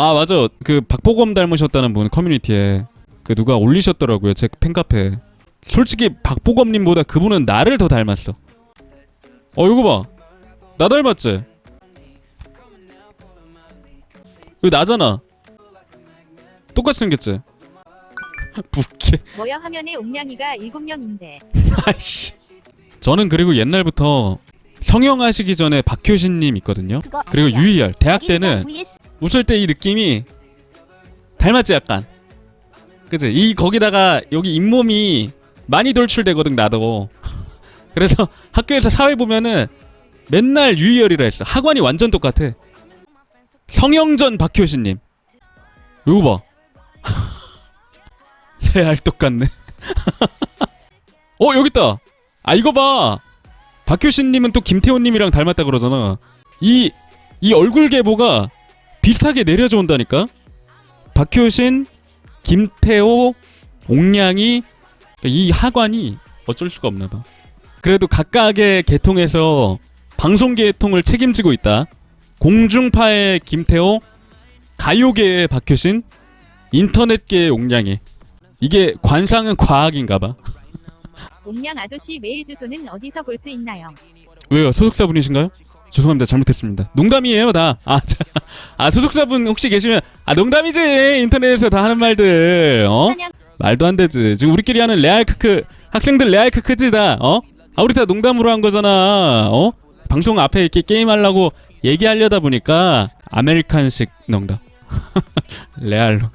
아 맞아. 그 박보검 닮으셨다는 분 커뮤니티에 그 누가 올리셨더라고요 제 팬카페. 솔직히 박보검님보다 그분은 나를 더 닮았어. 어 이거 봐나 닮았지? 이거 나잖아. 똑같이 생겼지? 부캐 뭐야 화면에 옥냥이가 7명인데. 아이씨. 저는 그리고 옛날부터 성형하시기 전에 박효신님 있거든요. 그리고. 유희열. 대학 때는 웃을 때 이 느낌이 닮았지 약간. 그치? 이 거기다가 여기 잇몸이 많이 돌출되거든 나도. 그래서 학교에서 사회 보면은 맨날 유희열이라 했어. 학원이 완전 똑같아. 성형전 박효신님. 이거 봐. 레알 똑같네. 어 여기 있다. 아 이거 봐. 박효신님은 또 김태호님이랑 닮았다 그러잖아. 이 이 얼굴 계보가 비슷하게 내려져 온다니까. 박효신, 김태호, 옥냥이 이 하관이 어쩔 수가 없나 봐. 그래도 각각의 계통에서 방송 계통을 책임지고 있다. 공중파의 김태호, 가요계의 박효신, 인터넷계의 옥냥이. 이게 관상은 과학인가 봐. 옥냥 아저씨 메일 주소는 어디서 볼 수 있나요? 왜요? 소속사분이신가요? 죄송합니다. 잘못했습니다. 농담이에요, 다. 아, 자, 아 소속사분 혹시 계시면 아 농담이지. 인터넷에서 다 하는 말들. 어? 말도 안 되지. 지금 우리끼리 하는 레알 크크 학생들 레알 크크지 다. 어? 아 우리 다 농담으로 한 거잖아. 어? 방송 앞에 이렇게 게임 하려고 얘기하려다 보니까 아메리칸식 농담. 레알로.